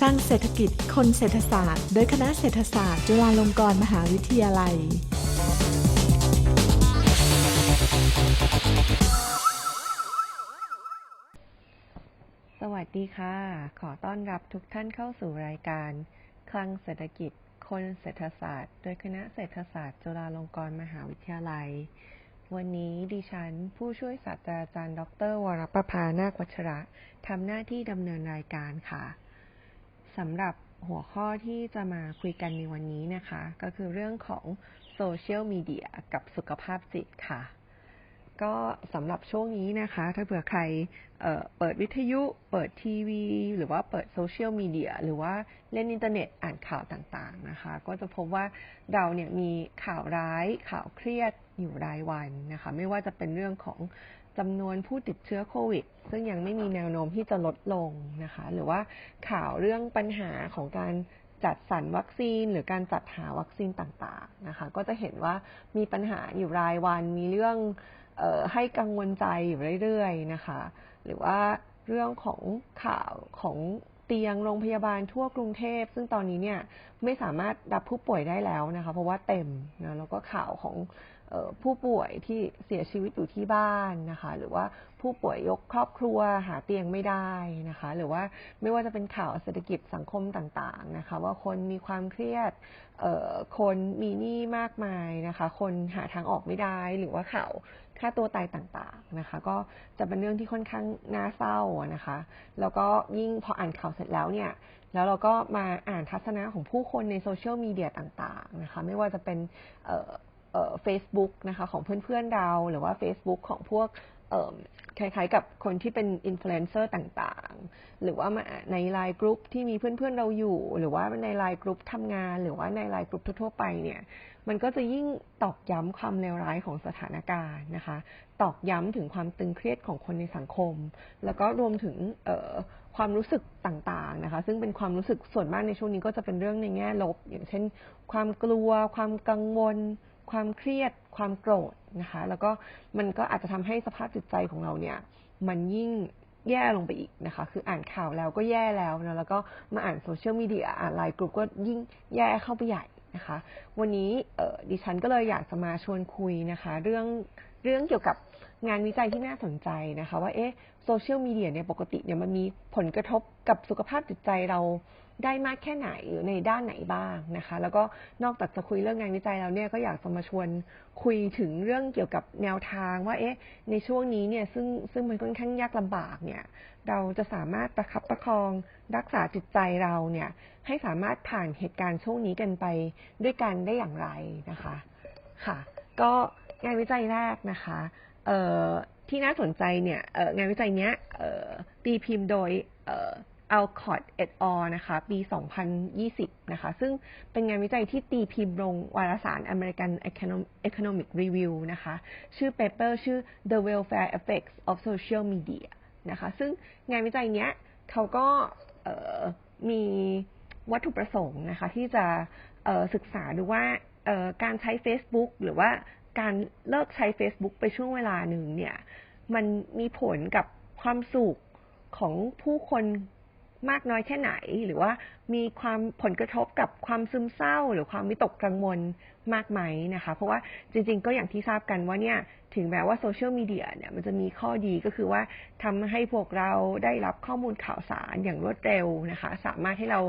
สร้างเศรษฐกิจคนเศรษฐศาสตร์ โดยคณะเศรษฐศาสตร์ จุฬาลงกรณ์มหาวิทยาลัย สวัสดีค่ะ ขอต้อนรับทุกท่านเข้าสู่รายการ คลังเศรษฐกิจ คนเศรษฐศาสตร์ โดยคณะเศรษฐศาสตร์ จุฬาลงกรณ์มหาวิทยาลัย วันนี้ดิฉัน ผู้ช่วยศาสตราจารย์ ดร วรประภานาควัชระทำหน้าที่ดำเนินรายการค่ะ สำหรับหัวข้อที่จะมาคุยกันในวันนี้นะคะ ก็คือเรื่องของโซเชียลมีเดียกับสุขภาพจิตค่ะ ก็สำหรับช่วงนี้นะคะ ถ้าเผื่อใครเเปิดวิทยุ เปิดทีวี หรือว่าเปิดโซเชียลมีเดียหรือว่าเล่นอินเทอร์เน็ตอ่านข่าวต่างๆนะคะ ก็จะพบว่าเราเนี่ยมีข่าวร้ายข่าวเครียดอยู่รายวันนะคะ ไม่ว่าจะเป็นเรื่องของ จำนวนผู้ติดเชื้อโควิด ซึ่งยังไม่มีแนวโน้มที่จะลดลงนะคะ หรือว่าข่าวเรื่องปัญหาของการจัดสรรวัคซีนหรือการจัดหาวัคซีนต่างๆนะคะ ก็จะเห็นว่ามีปัญหาอยู่รายวันมีเรื่องให้กังวลใจอยู่เรื่อยๆนะคะ หรือว่าเรื่องของข่าวของเตียงโรงพยาบาลทั่วกรุงเทพ ซึ่งตอนนี้เนี่ยไม่สามารถรับผู้ป่วยได้แล้วนะคะ เพราะว่าเต็มนะแล้วก็ข่าวของ ผู้ป่วยที่เสียชีวิตอยู่ที่บ้านนะคะ หรือว่าผู้ป่วยยกครอบครัวหาเตียงไม่ได้นะคะ หรือว่าไม่ว่าจะเป็นข่าวเศรษฐกิจสังคมต่างๆนะคะ ว่าคนมีความเครียดคนมีหนี้มากมายนะคะ คนหาทางออกไม่ได้หรือว่าข่าวค่าตัวตายต่างๆนะคะ ก็จะเป็นเรื่องที่ค่อนข้างน่าเศร้านะคะ แล้วก็ยิ่งพออ่านข่าวเสร็จแล้วเนี่ยแล้วเราก็มาอ่านทัศนะของผู้คนในโซเชียลมีเดียต่างๆนะคะ ไม่ว่าจะเป็น เฟซบุ๊กนะคะของเพื่อนๆเราหรือว่า Facebook ของพวกคล้ายๆกับคนที่เป็นอินฟลูเอนเซอร์ต่างๆ หรือว่ามาในไลน์กรุ๊ปที่มีเพื่อนๆเราอยู่ หรือว่าในไลน์กรุ๊ปทำงาน หรือว่าในไลน์กรุ๊ปทั่วๆไปเนี่ย มันก็จะยิ่งตอกย้ำความเลวร้ายของสถานการณ์นะคะ ตอกย้ำถึงความตึงเครียดของคนในสังคม แล้วก็รวมถึงความรู้สึกต่างๆนะคะ ซึ่งเป็นความรู้สึกส่วนมากในช่วงนี้ก็จะเป็นเรื่องในแง่ลบ อย่างเช่น ความกลัว ความกังวล ความเครียดความโกรธนะคะ แล้วก็มันก็อาจจะทำให้สภาพจิตใจของเราเนี่ย มันยิ่งแย่ลงไปอีกนะคะ คืออ่านข่าวแล้วก็แย่แล้วนะแล้วก็มาอ่านโซเชียลมีเดียอ่านไลน์กลุ่มก็ยิ่งแย่เข้าไปใหญ่นะคะ วันนี้ดิฉันก็เลยอยากจะมาชวนคุยนะคะ เรื่องเรื่องเกี่ยวกับงานวิจัยที่น่าสนใจนะคะ ว่าเอ๊ะโซเชียลมีเดียเนี่ยปกติเนี่ยมันมีผลกระทบกับสุขภาพจิตใจเรา ได้มากแค่ไหนหรือในด้านไหนบ้างนะคะ แล้วก็นอกจากจะคุยเรื่องงานวิจัยแล้วเนี่ยก็อยากจะมาชวนคุยถึงเรื่องเกี่ยวกับแนวทางว่าเอ๊ะในช่วงนี้เนี่ยซึ่งซึ่งมันค่อนข้างยากลำบากเนี่ยเราจะสามารถประคับประคองรักษาจิตใจเราเนี่ยให้สามารถผ่านเหตุการณ์ช่วงนี้กันไปด้วยกันได้อย่างไรนะคะค่ะ ก็งานวิจัยแรกนะคะที่น่าสนใจเนี่ยงานวิจัยเนี้ยตีพิมพ์โดย a l c o t et al นะคะ ปี 2020 นะคะ ซึ่งเป็นงานวิจัยที่ตีพิมพ์ลงวารสาร American Economic Review นะคะ ชื่อเปเปอร์ชื่อ The Welfare Effects of Social Media นะคะ ซึ่งงานวิจัยเนี้ยเขาก็มีวัตถุประสงค์นะคะ ที่จะศึกษาดูว่าการใช้ Facebook หรือว่าการเลิกใช้ Facebook ไปช่วงเวลาหนึ่งเนี่ย มันมีผลกับความสุขของผู้คน มากน้อยแค่ไหน หรือว่ามีความผลกระทบกับความซึมเศร้า หรือความวิตกกังวลมากไหมนะคะ เพราะว่าจริง ๆ ก็อย่างที่ทราบกันว่าเนี่ยถึงแม้ว่าโซเชียลมีเดียเนี่ยมันจะมีข้อดีก็คือว่าทำให้พวกเราได้รับข้อมูลข่าวสารอย่างรวดเร็วนะคะ สามารถให้เรา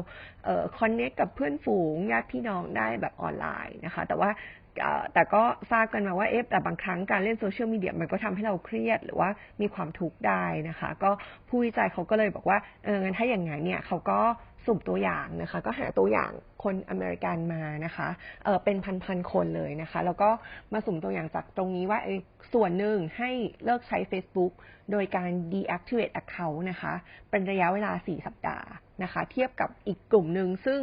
คอนเนคกับเพื่อนฝูงญาติพี่น้องได้แบบออนไลน์นะคะ แต่ว่า แต่ก็ทราบกันมาว่าเอฟแต่บางครั้งการเล่นโซเชียลมีเดียมันก็ทำให้เราเครียด หรือว่ามีความทุกข์ได้นะคะ ก็ผู้วิจัยเขาก็เลยบอกว่าเอองั้นถ้าอย่างนั้นเนี่ยเขาก็สุ่มตัวอย่างนะคะ ก็หาตัวอย่างคนอเมริกันมานะคะเออเป็นพันๆคนเลยนะคะ แล้วก็มาสุ่มตัวอย่างจากตรงนี้ว่าส่วนหนึ่งให้เลิกใช้ Facebook โดยการ deactivate account นะคะ เป็นระยะเวลา 4 สัปดาห์นะคะ เทียบกับอีกกลุ่มหนึ่งซึ่ง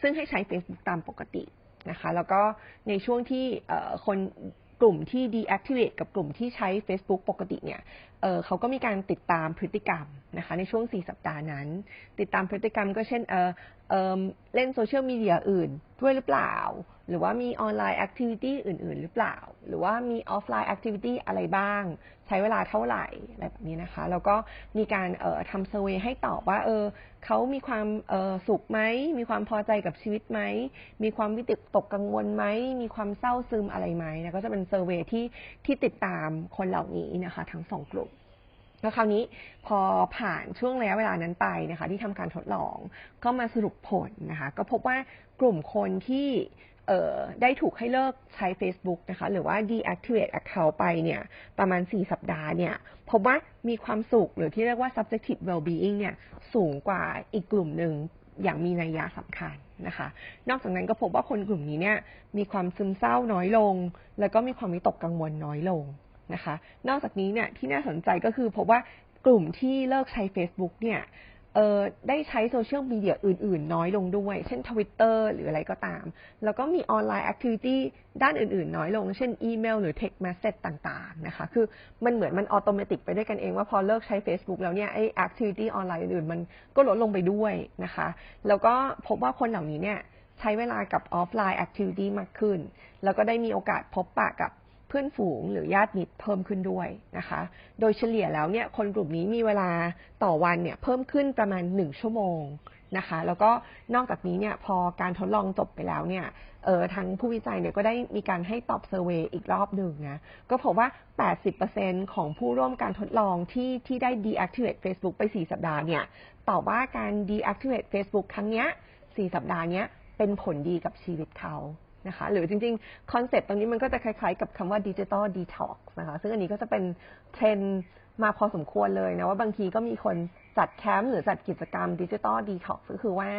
ซึ่งให้ใช้ Facebook ตามปกติ นะคะแล้วก็ในช่วงที่คนกลุ่มที่ deactivate กับกลุ่มที่ใช้ Facebook ปกติเนี่ย เเขาก็มีการติดตามพฤติกรรมนะคะในช่วง 4 สัปดาห์นั้น ติดตามพฤติกรรมก็เช่นเเเล่นโซเชียลมีเดียอื่นด้วยหรือเปล่า หรือว่ามีออนไลน์แอคทิวิตี้อื่น ๆ หรือเปล่า หรือว่ามีออฟไลน์แอคทิวิตี้อะไรบ้าง ใช้เวลาเท่าไหร่อะไรแบบนี้นะคะ แล้วก็มีการเทำเซอร์เวยให้ตอบว่าเออเขามีความสุขไหม มีความพอใจกับชีวิตไหม มีความวิตกตกกังวลไหม มีความเศร้าซึมอะไรไหมนะก็จะเป็นเซอร์เวยที่ที่ติดตามคนเหล่านี้นะคะ ทั้งสองกลุ่ม แล้วคราวนี้พอผ่านช่วงระยะเวลานั้นไปนะคะ ที่ทำการทดลองก็มาสรุปผลนะคะ ก็พบว่ากลุ่มคนที่ได้ถูกให้เลิกใช้ Facebook นะคะ หรือว่า deactivate account ไปเนี่ย ประมาณ 4 สัปดาห์เนี่ย พบว่ามีความสุขหรือที่เรียกว่า subjective well-being เนี่ย สูงกว่าอีกกลุ่มหนึ่งอย่างมีนัยยะสำคัญนะคะ นอกจากนั้นก็พบว่าคนกลุ่มนี้เนี่ย มีความซึมเศร้าน้อยลง แล้วก็มีความวิตกกังวลน้อยลง นะคะ นอกจากนี้เนี่ยที่น่าสนใจก็คือพบว่ากลุ่มที่เลิกใช้ Facebook เนี่ยได้ใช้โซเชียลมีเดียอื่น ๆ น้อยลงด้วย เช่น Twitter หรืออะไรก็ตาม แล้วก็มีออนไลน์แอคทิวิตี้ด้านอื่น ๆ น้อยลง เช่นอีเมลหรือ text message ต่าง ๆ นะคะ คือมันเหมือนมันออโตเมติกไปด้วยกันเองว่าพอเลิกใช้ Facebook แล้วเนี่ยไอแอคทิวิตี้ออนไลน์อื่น ๆ มันก็ลดลงไปด้วยนะคะ แล้วก็พบว่าคนเหล่านี้เนี่ยใช้เวลากับออฟไลน์แอคทิวิตี้มากขึ้น แล้วก็ได้มีโอกาสพบปะกับ เพื่อนฝูงหรือญาติมิตรเพิ่มขึ้นด้วยนะคะ โดยเฉลี่ยแล้วเนี่ยคนกลุ่มนี้มีเวลาต่อวันเนี่ยเพิ่มขึ้นประมาณ 1 ชั่วโมงนะคะ แล้วก็นอกจากนี้เนี่ยพอการทดลองจบไปแล้วเนี่ยเออทางผู้วิจัยเนี่ยก็ได้มีการให้ตอบเซอร์เวยอีกรอบหนึ่งนะ ก็พบว่า 80%ของผู้ร่วมการทดลองที่ที่ได้ deactivate Facebook ไป 4 สัปดาห์เนี่ยตอบว่าการ deactivate Facebook ครั้งเนี้ย 4 สัปดาห์เนี้ยเป็นผลดีกับชีวิตเขา นะคะ หรือจริงๆ คอนเซ็ปต์ตรงนี้มันก็จะคล้ายๆ กับคำว่าดิจิตอลดีท็อกนะคะ ซึ่งอันนี้ก็จะเป็นเทรนด์มาพอสมควรเลยนะ ว่าบางทีก็มีคนจัดแคมป์หรือจัดกิจกรรมดิจิตอลดีท็อกซ์ก็คือว่า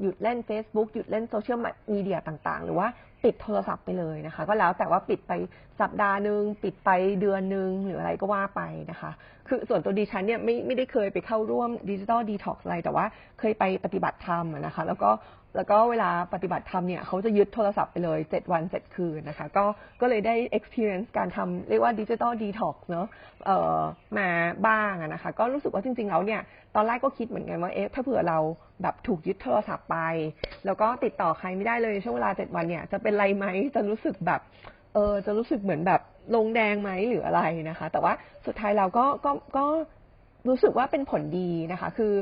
หยุดเล่น Facebook หยุดเล่นโซเชียลมีเดียต่างๆ หรือว่าปิดโทรศัพท์ไปเลยนะคะ ก็แล้วแต่ว่าปิดไป สัปดาห์หนึ่งปิดไปเดือนหนึ่งหรืออะไรก็ว่าไปนะคะ คือส่วนตัวดิฉันเนี่ยไม่ไม่ได้เคยไปเข้าร่วมดิจิ t a ลดีท็อกซ์อะไร แต่ว่าเคยไปปฏิบัติธรรมนะคะ แล้วก็แล้วก็เวลาปฏิบัติธรรมเนี่ยเขาจะยึดโทรศัพท์ไปเลย 7 วัน 7 คืนนะคะ ก็ก็เลยได้ experience การทำเรียกว่าดิจิ t a ลดีท็อกซ์เนอะเอ่อมาบ้างนะคะ ก็รู้สึกว่าจริง ๆ แล้วเนี่ย ตอนแรกก็คิดเหมือนกันว่าเอ๊ะถ้าเผื่อเราแบบถูกยึดโทรศัพท์ไป แล้วก็ติดต่อใครไม่ได้เลยช่วงเวลา 7 วันเนี่ย จะเป็นไรไหมจะรู้สึกแบบ เออจะรู้สึกเหมือนแบบลงแดงไหมหรืออะไรนะคะ แต่ว่าสุดท้ายเราก็ก็ก็รู้สึกว่าเป็นผลดีนะคะ คือ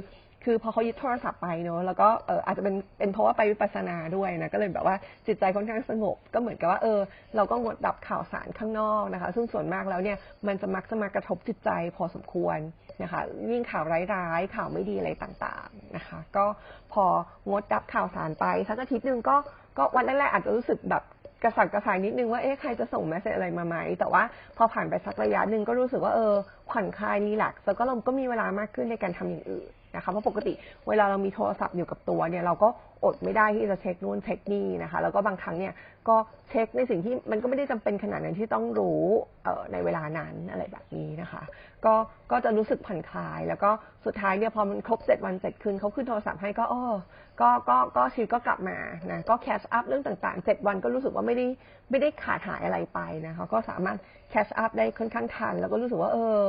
คือพอเขายึดโทรศัพท์ไปเนอะแล้วก็เอออาจจะเป็นเป็นเพราะว่าไปวิปัสสนาด้วยนะก็เลยแบบว่าจิตใจค่อนข้างสงบ ก็เหมือนกับว่าเออ เราก็งดดับข่าวสารข้างนอกนะคะ ซึ่งส่วนมากแล้วเนี่ยมันจะมักจะมากระทบจิตใจพอสมควรนะคะยิ่งข่าวร้ายๆข่าวไม่ดีอะไรต่างๆนะคะ ก็พองดดับข่าวสารไปสักอาทิตย์หนึ่งก็ก็วันแรกๆอาจจะรู้สึกแบบ กระสับกระส่ายนิดนึงว่าเอ๊ะใครจะส่งเมสเซจอะไรมาไหม แต่ว่าพอผ่านไปสักระยะหนึ่งก็รู้สึกว่าเออผ่อนคลายรีแลกซ์แล้วก็เราก็มีเวลามากขึ้นในการทำอย่างอื่น นะคะเพราะปกติเวลาเรามีโทรศัพท์อยู่กับตัวเนี่ยเราก็อดไม่ได้ที่จะเช็คนู่นเช็คนี่นะคะ แล้วก็บางครั้งเนี่ยก็เช็คในสิ่งที่มันก็ไม่ได้จำเป็นขนาดนั้นที่ต้องรู้เในเวลานั้นอะไรแบบนี้นะคะ ก็ก็จะรู้สึกผ่อนคลาย แล้วก็สุดท้ายเนี่ยพอมันครบเจ็ดวันเจ็ดคืนเขาขึ้นโทรศัพท์ให้ก็เออก็ก็ก็ชีวิตก็กลับมานะก็แคชอัพเรื่องต่างๆเจ็ดวันก็รู้สึกว่าไม่ได้ไม่ได้ขาดหายอะไรไปนะคะก็สามารถ แคชอัพได้ค่อนข้างทัน แล้วก็รู้สึกว่า เออ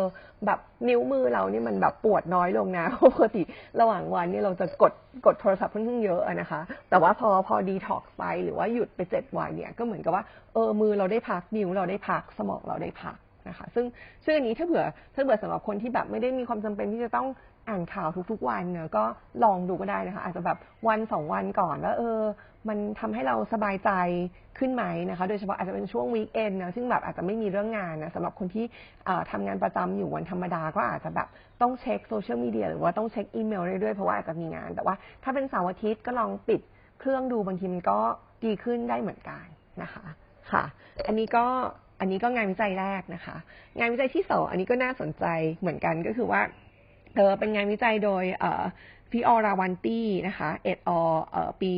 แบบนิ้วมือเรานี่มันแบบปวดน้อยลงนะปกติระหว่างวันนี่เราจะกดกดโทรศัพท์ค่อนข้างเยอะนะคะ แต่ว่าพอพอดีท็อกไปหรือว่าหยุดไปเจ็ดวันเนี่ยก็เหมือนกับว่าเออมือเราได้พักนิ้วเราได้พักสมองเราได้พัก นะคะ ซึ่งซึ่งอันนี้ถ้าเผื่อถ้าเผื่อสำหรับคนที่แบบไม่ได้มีความจำเป็นที่จะต้องอ่านข่าวทุกๆวันเนอะก็ลองดูก็ได้นะคะ อาจจะแบบวันสองวันก่อนว่าเออ มันทำให้เราสบายใจขึ้นไหมนะคะ โดยเฉพาะอาจจะเป็นช่วงวีคเอนนะซึ่งแบบอาจจะไม่มีเรื่องงานนะสำหรับคนที่เอ่อทำงานประจำอยู่วันธรรมดาก็อาจจะแบบต้องเช็คโซเชียลมีเดียหรือว่าต้องเช็คอีเมลเรื่อยๆเพราะว่าอาจจะมีงาน แต่ว่าถ้าเป็นเสาร์อาทิตย์ก็ลองปิดเครื่องดูบางทีมันก็ดีขึ้นได้เหมือนกันนะคะ ค่ะ อันนี้ก็ อันนี้ก็งานวิจัยแรกนะคะ งานวิจัยที่สองอันนี้ก็น่าสนใจเหมือนกันก็คือว่าเออเป็นงานวิจัยโดยเออพี่ออราวันตี้นะคะเอ็ดอเออปี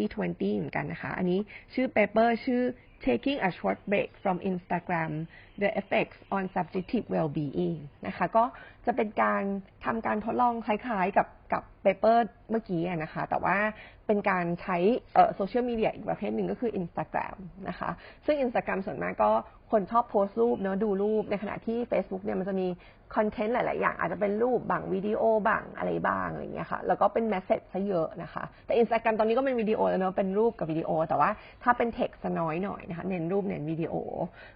2020 เหมือนกันนะคะ อันนี้ชื่อเปเปอร์ชื่อ taking a short break from Instagram the effects on subjective well-being นะคะ ก็จะเป็นการทำการทดลองคล้ายๆกับ กับเปเปอร์เมื่อกี้นะคะ แต่ว่าเป็นการใช้โซเชียลมีเดียอีกประเภทหนึ่งก็คือ Instagram นะคะ ซึ่ง Instagram ส่วนมากก็คนชอบโพสต์รูปเนาะดูรูป ในขณะที่ Facebook เนี่ยมันจะมีคอนเทนต์หลาย ๆ อย่าง อาจจะเป็นรูปบางวิดีโอบางอะไรบ้างอะไรเงี้ยค่ะ แล้วก็เป็นแมสเซจซะเยอะนะคะ แต่ Instagram ตอนนี้ก็เป็นวิดีโอแล้วเนอะเป็นรูปกับวิดีโอ แต่ว่าถ้าเป็นเท็กซ์น้อยหน่อยนะคะ เน้นรูปเน้นวิดีโอ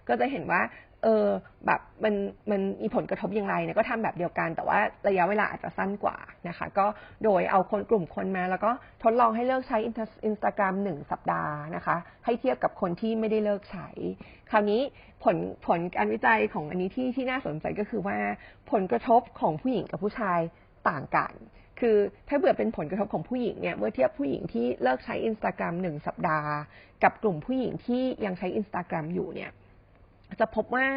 ก็จะเห็นว่า เออแบบมันมันมีผลกระทบอย่างไรเนี่ยก็ทำแบบเดียวกัน แต่ว่าระยะเวลาอาจจะสั้นกว่านะคะ ก็โดยเอาคนกลุ่มคนมา แล้วก็ทดลองให้เลิกใช้อินสตาแกรมหนึ่งสัปดาห์นะคะ ให้เทียบกับคนที่ไม่ได้เลิกใช้ คราวนี้ผลผลการวิจัยของอันนี้ที่ที่น่าสนใจก็คือว่าผลกระทบของผู้หญิงกับผู้ชายต่างกัน คือถ้าเบื่อเป็นผลกระทบของผู้หญิงเนี่ย เมื่อเทียบผู้หญิงที่เลิกใช้อินสตาแกรมหนึ่งสัปดาห์ กับกลุ่มผู้หญิงที่ยังใช้อินสตาแกรมอยู่เนี่ย จะพบว่า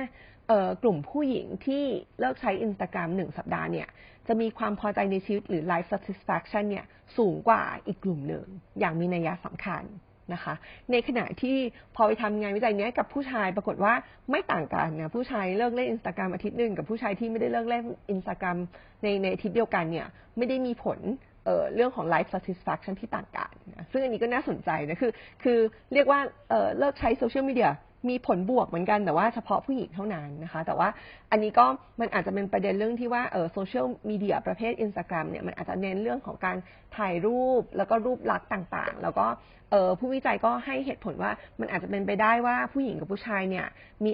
กลุ่มผู้หญิงที่เลิกใช้อินสตาแกรมหนึ่งสัปดาห์เนี่ยจะมีความพอใจในชีวิตหรือ life satisfaction เนี่ยสูงกว่าอีกกลุ่มหนึ่ง อย่างมีนัยสำคัญนะคะ ในขณะที่พอไปทำงานวิจัยนี้กับผู้ชายปรากฏว่าไม่ต่างกันนะผู้ชายเลิกเล่นอินสตาแกรมอาทิตย์หนึ่งกับผู้ชายที่ไม่ได้เลิกเล่นอินสตาแกรมในในอาทิตย์เดียวกันเนี่ยไม่ได้มีผลเเรื่องของ life satisfaction ที่ต่างกันนะซึ่งอันนี้ก็น่าสนใจนะคือคือเรียกว่าเเลิกใช้โซเชียลมีเดีย มีผลบวกเหมือนกันแต่ว่าเฉพาะผู้หญิงเท่านั้นนะคะ แต่ว่าอันนี้ก็มันอาจจะเป็นประเด็นเรื่องที่ว่าเออโซเชียลมีเดียประเภท Instagram เนี่ยมันอาจจะเน้นเรื่องของการถ่ายรูปแล้วก็รูปลักษณ์ต่างๆ แล้วก็เออผู้วิจัยก็ให้เหตุผลว่ามันอาจจะเป็นไปได้ว่าผู้หญิงกับผู้ชายเนี่ยมี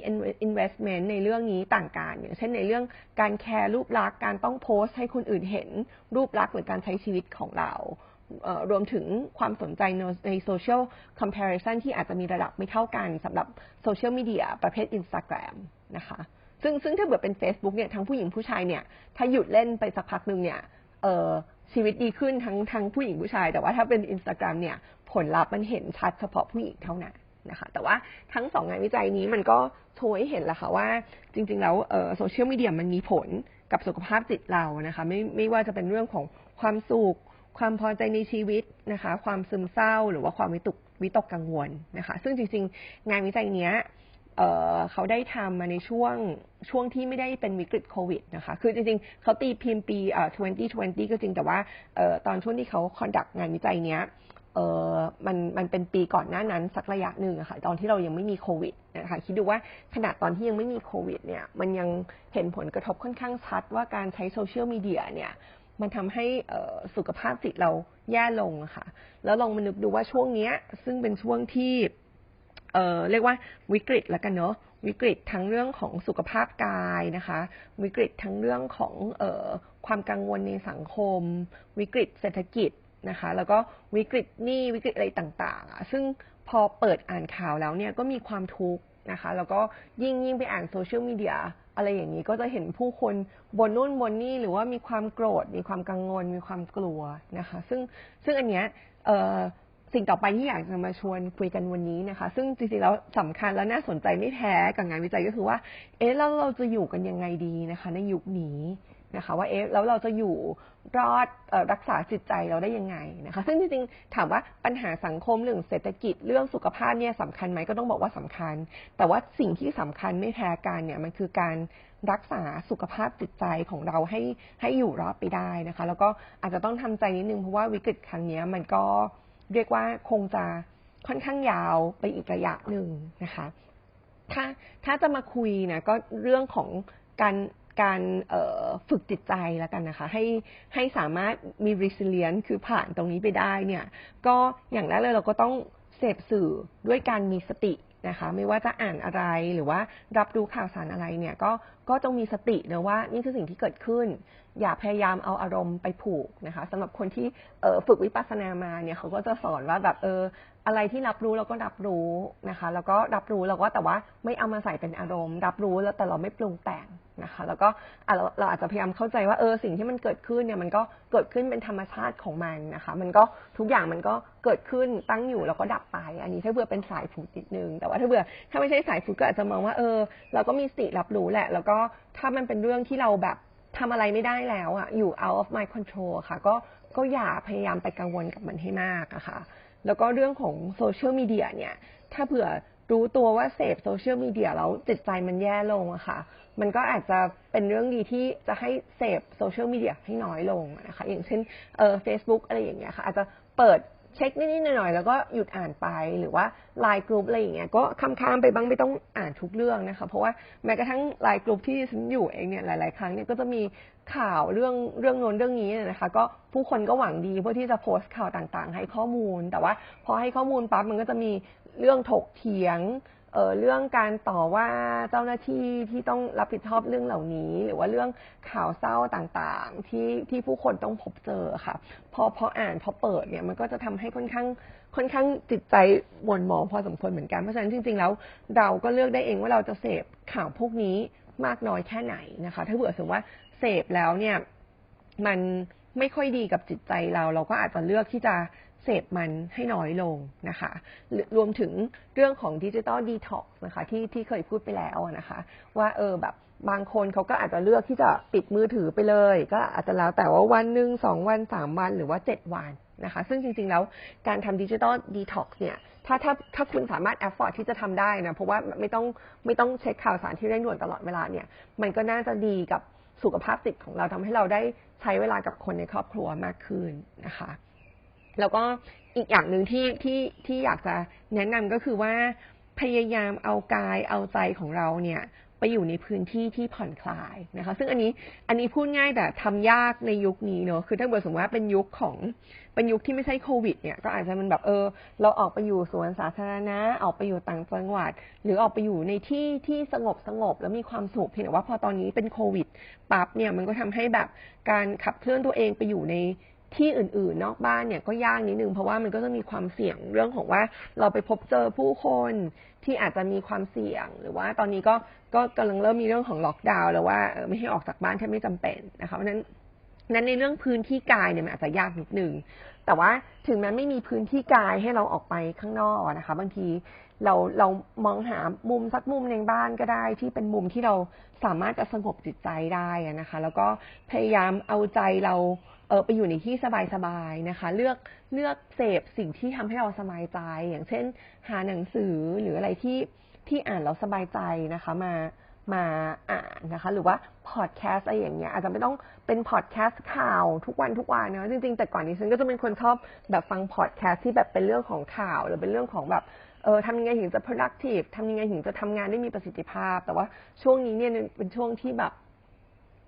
investment ในเรื่องนี้ต่างกันอย่างเช่นในเรื่องการแคร์รูปลักษณ์การต้องโพสต์ให้คนอื่นเห็นรูปลักษณ์หรือการใช้ชีวิตของเรา รวมถึงความสนใจในโซเชียลคอมเพลชันที่อาจจะมีระดับไม่เท่ากันสำหรับโซเชียลมีเดียประเภท Instagram นะคะซึ่งซึ่งถ้าเกิดเป็น Facebook เนี่ยทั้งผู้หญิงผู้ชายเนี่ยถ้าหยุดเล่นไปสักพักหนึ่งเนี่ยชีวิตดีขึ้นทั้งทั้งผู้หญิงผู้ชาย แต่ว่าถ้าเป็น Instagram เนี่ยผลลัพธ์มันเห็นชัดเฉพาะผู้หญิงเท่านั้นนะคะแต่ว่าทั้งสองงานวิจัยนี้มันก็โชว์ให้เห็นแล้วค่ะว่าจริง ๆ แล้วโซเชียลมีเดียมันมีผลกับสุขภาพจิตเรานะคะไม่ไม่ว่าจะเป็นเรื่องของความสุข ความพอใจในชีวิตนะคะ ความซึมเศร้าหรือว่าความวิตกวิตกกังวลนะคะ ซึ่งจริง ๆ งานวิจัยเนี้ยเเขาได้ทำมาในช่วงช่วงที่ไม่ได้เป็นวิกฤตโควิดนะคะ คือจริงๆ เขาตีพิมพ์ปีเอ่อ2020 ก็จริงแต่ว่าตอนช่วงที่เขาคอนดักงานวิจัยเนี้ยเออมันมันเป็นปีก่อนหน้านั้นสักระยะหนึ่งอะค่ะ ตอนที่เรายังไม่มีโควิดนะคะคิดดูว่าขนาดตอนที่ยังไม่มีโควิดเนี่ย มันยังเห็นผลกระทบค่อนข้างชัดว่าการใช้โซเชียลมีเดียเนี่ย มันทำให้สุขภาพจิตเราแย่ลงค่ะ แล้วลองมานึกดูว่าช่วงนี้ซึ่งเป็นช่วงที่เเรียกว่าวิกฤตแล้วกันเนาะวิกฤตทั้งเรื่องของสุขภาพกายนะคะ วิกฤตทั้งเรื่องของออความกังวลในสังคม วิกฤตเศรษฐกิจนะคะ แล้วก็วิกฤตหนี้วิกฤตอะไรต่างๆอะซึ่งพอเปิดอ่านข่าวแล้วเนี่ยก็มีความทุกข์นะคะ แล้วก็ยิ่งยิ่งไปอ่านโซเชียลมีเดีย อะไรอย่างนี้ก็จะเห็นผู้คนบนนู่นบนนี่หรือว่ามีความโกรธ มีความกังวล มีความกลัวนะคะ ซึ่งซึ่งอันเนี้ยสิ่งต่อไปที่อยากจะมาชวนคุยกันวันนี้นะคะ ซึ่งจริงๆแล้วสำคัญและน่าสนใจไม่แพ้กับงานวิจัยก็คือว่า เอ๊ะแล้วเราจะอยู่กันยังไงดีนะคะ ในยุคนี้นะคะ ว่าเอ๊ะแล้วเราจะอยู่ รอดรักษาจิตใจเราได้ยังไงนะคะ ซึ่งจริงๆถามว่าปัญหาสังคมเรื่องเศรษฐกิจเรื่องสุขภาพเนี่ยสำคัญไหมก็ต้องบอกว่าสำคัญ แต่ว่าสิ่งที่สำคัญไม่แพ้กันเนี่ยมันคือการรักษาสุขภาพจิตใจของเราให้ให้อยู่รอดไปได้นะคะ แล้วก็อาจจะต้องทำใจนิดนึงเพราะว่าวิกฤตครั้งนี้มันก็เรียกว่าคงจะค่อนข้างยาวไปอีกระยะหนึ่งนะคะ ถ้าถ้าจะมาคุยนะก็เรื่องของการ การฝึกจิตใจแล้วกันนะคะ ให้ให้สามารถมี resilience คือผ่านตรงนี้ไปได้เนี่ย ก็อย่างแรกเลยเราก็ต้องเสพสื่อด้วยการมีสตินะคะ ไม่ว่าจะอ่านอะไรหรือว่ารับรู้ข่าวสารอะไรเนี่ยก็ก็ต้องมีสตินะว่านี่คือสิ่งที่เกิดขึ้น อย่าพยายามเอาอารมณ์ไปผูกนะคะสำหรับคนที่ฝึกวิปัสสนามาเนี่ยเขาก็จะสอนว่าแบบเออ อะไรที่รับรู้เราก็รับรู้นะคะ แล้วก็รับรู้เราก็แต่ว่าไม่เอามาใส่เป็นอารมณ์ รับรู้แล้วแต่เราไม่ปรุงแต่งนะคะ แล้วก็เราอาจจะพยายามเข้าใจว่าเออสิ่งที่มันเกิดขึ้นเนี่ยมันก็เกิดขึ้นเป็นธรรมชาติของมันนะคะ มันก็ทุกอย่างมันก็เกิดขึ้นตั้งอยู่แล้วก็ดับไป อันนี้ถ้าเบื่อเป็นสายผูกนิดนึง แต่ว่าถ้าเบื่อถ้าไม่ใช่สายผูก็อาจจะมองว่าเออ เราก็มีสติรับรู้แหละ แล้วก็ถ้ามันเป็นเรื่องที่เราแบบทำอะไรไม่ได้แล้วอะอยู่ out of my control ค่ะ ก็ก็อย่าพยายามไปกังวลกับมันให้มากอะค่ะ แล้วก็เรื่องของโซเชียลมีเดียเนี่ย ถ้าเผื่อรู้ตัวว่าเสพโซเชียลมีเดียแล้วจิตใจมันแย่ลงอะค่ะ มันก็อาจจะเป็นเรื่องดีที่จะให้เสพโซเชียลมีเดียให้น้อยลงนะคะ อย่างเช่นเออเฟซบุ๊กอะไรอย่างเงี้ยค่ะ อาจจะเปิด เช็คนิดๆหน่อยๆแล้วก็หยุดอ่านไปหรือว่าไลน์กลุ่มอะไรอย่างเงี้ยก็ข้ามๆไปบ้างไม่ต้องอ่านทุกเรื่องนะคะ เพราะว่าแม้กระทั่งไลน์กลุ่มที่ฉันอยู่เองเนี่ยหลาย ๆ ครั้งเนี่ยก็จะมีข่าวเรื่องเรื่องโน้นเรื่องนี้นะคะ ก็ผู้คนก็หวังดีเพื่อที่จะโพสต์ข่าวต่างๆ ให้ข้อมูล แต่ว่าพอให้ข้อมูลปั๊บมันก็จะมีเรื่องถกเถียง เเรื่องการต่อว่าเจ้าหน้าที่ที่ต้องรับผิดชอบเรื่องเหล่านี้ หรือว่าเรื่องข่าวเศร้าต่างๆ ที่ที่ผู้คนต้องพบเจอค่ะ พอพออ่านพอเปิดเนี่ยมันก็จะทำให้ค่อนข้างค่อนข้างจิตใจหม่นหมองพอสมควรเหมือนกันเพราะฉะนั้นจริง ๆ แล้วเราก็เลือกได้เองว่าเราจะเสพข่าวพวกนี้มากน้อยแค่ไหนนะคะ ถ้าเผื่อสมมติว่าเสพแล้วเนี่ยมันไม่ค่อยดีกับจิตใจเรา เราก็อาจจะเลือกที่จะ เสพมันให้น้อยลงนะคะ รวมถึงเรื่องของดิจิตอลดีท็อกซ์นะคะที่ที่เคยพูดไปแล้วนะคะ ว่าเออแบบบางคนเขาก็อาจจะเลือกที่จะปิดมือถือไปเลย ก็อาจจะแล้วแต่ว่าวันหนึ่งสองวันสามวันหรือว่าเจ็ดวันนะคะ ซึ่งจริงๆแล้วการทำดิจิตอลดีท็อกซ์เนี่ยถ้าถ้าถ้าคุณสามารถแอฟฟอร์ที่จะทำได้นะ เพราะว่าไม่ต้องไม่ต้องเช็คข่าวสารที่เร่งด่วนตลอดเวลาเนี่ย มันก็น่าจะดีกับสุขภาพจิตของเราทำให้เราได้ใช้เวลากับคนในครอบครัวมากขึ้นนะคะ แล้วก็อีกอย่างหนึ่งที่ที่ที่อยากจะแนะนำก็คือว่าพยายามเอากายเอาใจของเราเนี่ย ไปอยู่ในพื้นที่ที่ผ่อนคลายนะคะ ซึ่งอันนี้อันนี้พูดง่ายแต่ทำยากในยุคนี้เนอะคือถ้าเกิดสมมติว่าเป็นยุคของเป็นยุคที่ไม่ใช่โควิด เนี่ย ก็อาจจะมันแบบเออ เราออกไปอยู่สวนสาธารณะออกไปอยู่ต่างจังหวัด หรือออกไปอยู่ในที่ที่สงบสงบแล้วมีความสุขเพียงแต่ว่าพอตอนนี้เป็นโควิดปั๊บเนี่ยมันก็ทำให้แบบการขับเคลื่อนตัวเองไปอยู่ใน ที่อื่นๆ นอกบ้านเนี่ยก็ยากนิดนึงเพราะว่ามันก็จะมีความเสี่ยงเรื่องของว่าเราไปพบเจอผู้คนที่อาจจะมีความเสี่ยง หรือว่าตอนนี้ก็ก็กำลังเริ่มมีเรื่องของล็อกดาวน์แล้วว่าไม่ให้ออกจากบ้านถ้าไม่จำเป็นนะคะเพราะนั้นนั้นในเรื่องพื้นที่กายเนี่ยมันอาจจะยากนิดนึงแต่ว่าถึงแม้ไม่มีพื้นที่กายให้เราออกไปข้างนอกนะคะ บางทีเราเรามองหามุมสักมุมในบ้านก็ได้ที่เป็นมุมที่เราสามารถจะสงบจิตใจได้นะคะ แล้วก็พยายามเอาใจเรา ออไปอยู่ในที่สบายๆนะคะ เลือกเลือกเสพสิ่งที่ทำให้เราสบายใจ อย่างเช่น หาหนังสือหรืออะไรที่ที่อ่านแล้วสบายใจนะคะมามาอ่านนะคะ หรือว่าพอดแคสต์อะไรอย่างเงี้ยอาจจะไม่ต้องเป็นพอดแคสต์ข่าวทุกวันทุกวันนะจริงๆ แต่ก่อนนี้ฉันก็จะเป็นคนชอบแบบฟังพอดแคสต์ที่แบบเป็นเรื่องของข่าว หรือเป็นเรื่องของแบบเออทำยังไงถึงจะ productive ทำยังไงถึงจะทำงานได้มีประสิทธิภาพ แต่ว่าช่วงนี้เนี่ยเป็นช่วงที่แบบ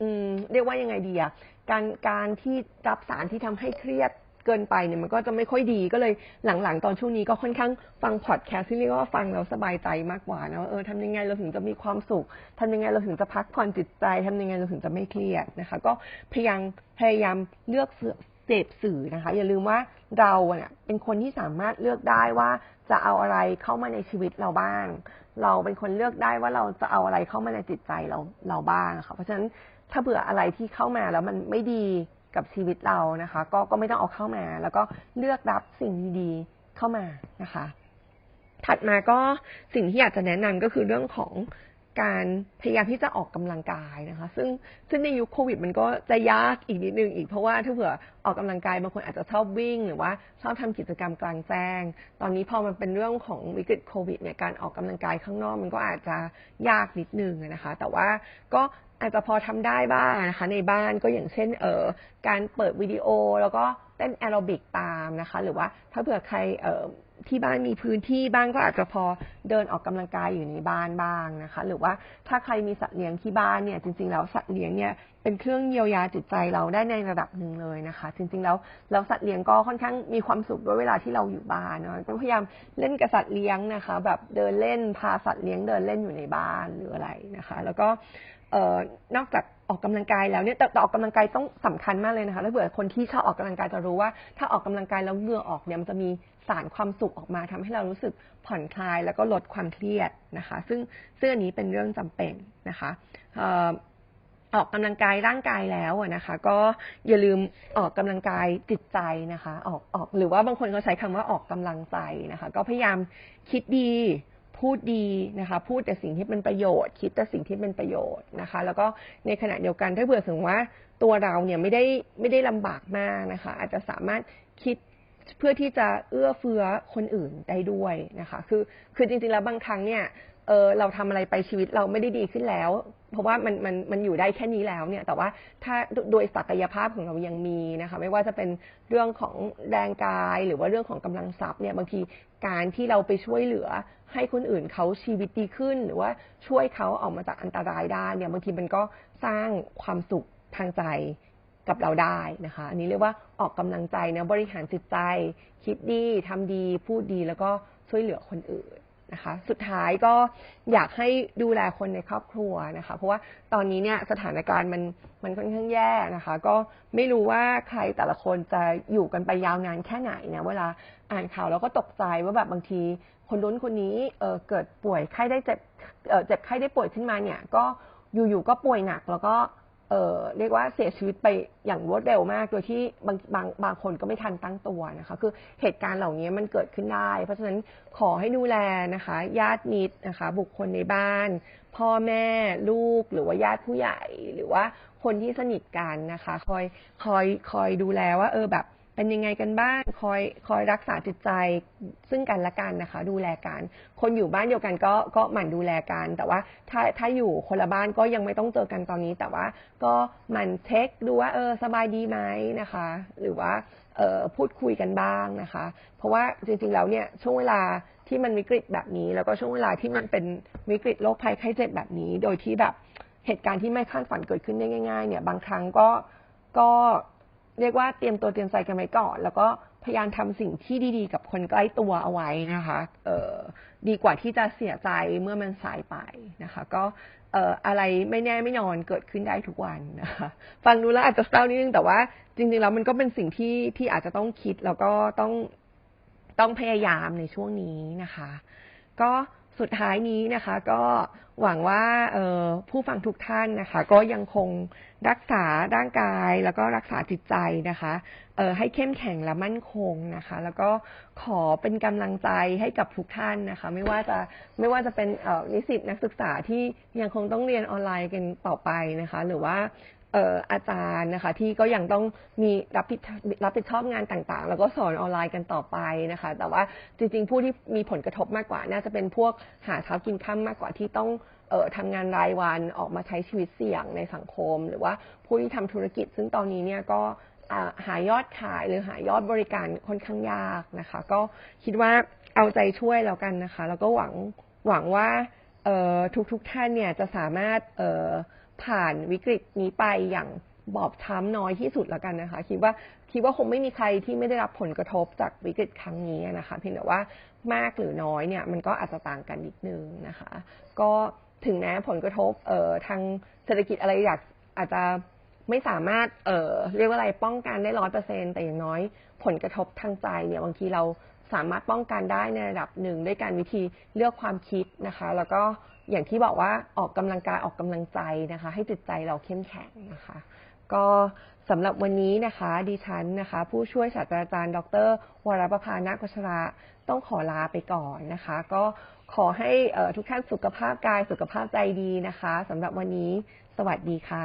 อืมเรียกว่ายังไงดีอะการการที่รับสารที่ทำให้เครียดเกินไปเนี่ยมันก็จะไม่ค่อยดีก็เลยหลังๆ ตอนช่วงนี้ก็ค่อนข้างฟังพอดแคสต์ที่เรียกว่าฟังแล้วสบายใจมากกว่านะว่าเออทำยังไงเราถึงจะมีความสุขทำยังไงเราถึงจะพักผ่อนจิตใจทำยังไงเราถึงจะไม่เครียดนะคะ ก็พยายามพยายามเลือกเสพสื่อนะคะ อย่าลืมว่าเราเนี่ยเป็นคนที่สามารถเลือกได้ว่าจะเอาอะไรเข้ามาในชีวิตเราบ้าง เราเป็นคนเลือกได้ว่าเราจะเอาอะไรเข้ามาในจิตใจเราเราบ้างค่ะเพราะฉะนั้น ถ้าเบื่ออะไรที่เข้ามาแล้วมันไม่ดีกับชีวิตเรานะคะ ก็ก็ไม่ต้องเอาเข้ามา แล้วก็เลือกรับสิ่งดีๆเข้ามานะคะ ถัดมาก็สิ่งที่อยากจะแนะนำก็คือเรื่องของ การพยายามที่จะออกกำลังกายนะคะ ซึ่งซึ่งในยุคโควิด มันก็จะยากอีกนิดนึงอีกเพราะว่าถ้าเผื่อออกกำลังกายบางคนอาจจะชอบวิ่ง หรือว่าชอบทำกิจกรรมกลางแจ้ง ตอนนี้พอมันเป็นเรื่องของวิกฤตโควิดเนี่ยการออกกำลังกายข้างนอกมันก็อาจจะยากนิดนึงนะคะ แต่ว่าก็อาจจะพอทำได้บ้างนะคะ ในบ้านก็อย่างเช่นเออการเปิดวิดีโอแล้วก็เต้นแอโรบิกตามนะคะ หรือว่าถ้าเผื่อใครเออ ที่บ้านมีพื้นที่บ้างก็อาจจะพอเดินออกกำลังกายอยู่ในบ้านบ้างนะคะ หรือว่าถ้าใครมีสัตว์เลี้ยงที่บ้านเนี่ย จริง ๆ แล้วสัตว์เลี้ยงเนี่ยเป็นเครื่องเยียวยาจิตใจเราได้ในระดับหนึ่งเลยนะคะ จริง ๆ แล้วแล้วสัตว์เลี้ยงก็ค่อนข้างมีความสุขด้วยเวลาที่เราอยู่บ้านเนาะก็พยายามเล่นกับสัตว์เลี้ยงนะคะ แบบเดินเล่นพาสัตว์เลี้ยงเดินเล่นอยู่ในบ้านหรืออะไรนะคะ แล้วก็เอ่อนอกจาก ออกกำลังกายแล้วเนี่ยแต่ออกกำลังกายต้องสำคัญมากเลยนะคะถ้าเผื่อคนที่ชอบออกกำลังกายจะรู้ว่า ถ้าออกกำลังกายแล้วเหงื่อออกเนี่ยมันจะมีสารความสุขออกมาทำให้เรารู้สึกผ่อนคลายแล้วก็ลดความเครียดนะคะ ซึ่งซึ่งอันนี้เป็นเรื่องจำเป็นนะคะออกกำลังกายร่างกายแล้วนะคะ ก็อย่าลืมออกกำลังกายจิตใจนะคะ ออกออกหรือว่าบางคนเขาใช้คำว่าออกกำลังใจนะคะ ก็พยายามคิดดี พูดดีนะคะ พูดแต่สิ่งที่เป็นประโยชน์ คิดแต่สิ่งที่เป็นประโยชน์นะคะ แล้วก็ในขณะเดียวกันถ้าเผื่อถึงว่าตัวเราเนี่ยไม่ได้ไม่ได้ลำบากมากนะคะ อาจจะสามารถคิดเพื่อที่จะเอื้อเฟื้อคนอื่นได้ด้วยนะคะ คือคือจริงๆแล้วบางครั้งเนี่ย เออเราทำอะไรไปชีวิตเราไม่ได้ดีขึ้นแล้ว เพราะว่ามันมันมันอยู่ได้แค่นี้แล้วเนี่ย แต่ว่าถ้าโดยศักยภาพของเรายังมีนะคะ ไม่ว่าจะเป็นเรื่องของแรงกายหรือว่าเรื่องของกำลังทรัพย์เนี่ยบางทีการที่เราไปช่วยเหลือให้คนอื่นเขาชีวิตดีขึ้น หรือว่าช่วยเขาออกมาจากอันตรายได้เนี่ยบางทีมันก็สร้างความสุขทางใจกับเราได้นะคะ อันนี้เรียกว่าออกกำลังใจนะบริหารจิตใจ คิดดีทำดี พูดดีแล้วก็ช่วยเหลือคนอื่น นะคะ สุดท้ายก็อยากให้ดูแลคนในครอบครัวนะคะ เพราะว่าตอนนี้เนี่ยสถานการณ์มันมันค่อนข้างแย่นะคะ ก็ไม่รู้ว่าใครแต่ละคนจะอยู่กันไปยาวนานแค่ไหนนะเวลาอ่านข่าวเราก็ตกใจว่าแบบบางที คนนู้นคนนี้เออเกิดป่วยไข้ได้เจ็บเออเจ็บไข้ได้ป่วยขึ้นมาเนี่ย ก็อยู่ๆก็ป่วยหนักแล้วก็ เออเรียกว่าเสียชีวิตไปอย่างรวดเร็วมาก โดยที่บางบางบางคนก็ไม่ทันตั้งตัวนะคะ คือเหตุการณ์เหล่านี้มันเกิดขึ้นได้ เพราะฉะนั้นขอให้ดูแลนะคะ ญาติมิตรนะคะ บุคคลในบ้าน พ่อแม่ลูกหรือว่าญาติผู้ใหญ่หรือว่าคนที่สนิทกันนะคะ คอยคอยคอยดูแลว่า เออแบบ เป็นยังไงกันบ้างคอยคอยรักษาจิตใจซึ่งกันและกันนะคะ ดูแลกัน คนอยู่บ้านเดียวกันก็ก็หมั่นดูแลกัน แต่ว่าถ้าถ้าอยู่คนละบ้านก็ยังไม่ต้องเจอกันตอนนี้ แต่ว่าก็หมั่นเช็คดูว่าเออสบายดีไหมนะคะ หรือว่าเออพูดคุยกันบ้างนะคะ เพราะว่าจริงๆแล้วเนี่ยช่วงเวลาที่มันวิกฤตแบบนี้ แล้วก็ช่วงเวลาที่มันเป็นวิกฤตโรคภัยไข้เจ็บแบบนี้ โดยที่แบบเหตุการณ์ที่ไม่คาดฝันเกิดขึ้นได้ง่าย ๆ เนี่ย บางครั้งก็ก็ เรียกว่าเตรียมตัวเตรียมใจกันไว้ก่อน แล้วก็พยายามทำสิ่งที่ดีๆ กับคนใกล้ตัวเอาไว้นะคะเออดีกว่าที่จะเสียใจเมื่อมันสายไปนะคะ ก็เอ่ออะไรไม่แน่ไม่นอนเกิดขึ้นได้ทุกวันนะคะ ฟังดูแล้วอาจจะเศร้านิดนึงแต่ว่าจริงๆแล้วมันก็เป็นสิ่งที่ที่อาจจะต้องคิดแล้วก็ต้องต้องพยายามในช่วงนี้นะคะ ก็สุดท้ายนี้นะคะ ก็ หวังว่าออผู้ฟังทุกท่านนะคะ ก็ยังคงรักษาร่างกายแล้วก็รักษาจิตใจนะคะออให้เข้มแข็งและมั่นคงนะคะ แล้วก็ขอเป็นกำลังใจให้กับทุกท่านนะคะ ไม่ว่าจะไม่ว่าจะเป็นออนิสิตนักศึกษาที่ยังคงต้องเรียนออนไลน์กันต่อไปนะคะ หรือว่า อาจารย์นะคะ ที่ก็ยังต้องมีรับผิดรับผิดชอบงานต่างๆ แล้วก็สอนออนไลน์กันต่อไปนะคะ แต่ว่าจริง ๆ ผู้ที่มีผลกระทบมากกว่า น่าจะเป็นพวกหาเช้ากินค่ำมากกว่าที่ต้องเอ่อทำงานรายวันออกมาใช้ชีวิตเสี่ยงในสังคม หรือว่าผู้ที่ทำธุรกิจ ซึ่งตอนนี้เนี่ยก็หายอดขายหรือหายอดบริการค่อนข้างยากนะคะ ก็คิดว่าเอาใจช่วยแล้วกันนะคะ แล้วก็หวังหวังว่าเอ่อทุกๆท่านเนี่ยจะสามารถเอ่อ ผ่านวิกฤตนี้ไปอย่างบอบช้ำน้อยที่สุดแล้วกันนะคะ คิดว่าคิดว่าคงไม่มีใครที่ไม่ได้รับผลกระทบจากวิกฤตครั้งนี้นะคะ เพียงแต่ว่ามากหรือน้อยเนี่ยมันก็อาจจะต่างกันนิดนึงนะคะ ก็ถึงแม้ผลกระทบเอ่อทางเศรษฐกิจอะไรอยากอาจจะไม่สามารถเอ่อเรียกว่าอะไรป้องกันได้ร้อยเปอร์เซ็นแต่อย่างน้อย ผลกระทบทางใจเนี่ยบางทีเราสามารถป้องกันได้ในระดับหนึ่งด้วยการวิธีเลือกความคิดนะคะ แล้วก็ อย่างที่บอกว่าออกกำลังกายออกกำลังใจนะคะ ให้จิตใจเราเข้มแข็งนะคะ ก็สำหรับวันนี้นะคะ ดิฉันนะคะ ผู้ช่วยศาสตราจารย์ ดร วรประภานาควัชระต้องขอลาไปก่อนนะคะ ก็ขอให้ทุกท่านสุขภาพกายสุขภาพใจดีนะคะสำหรับวันนี้ สวัสดีค่ะ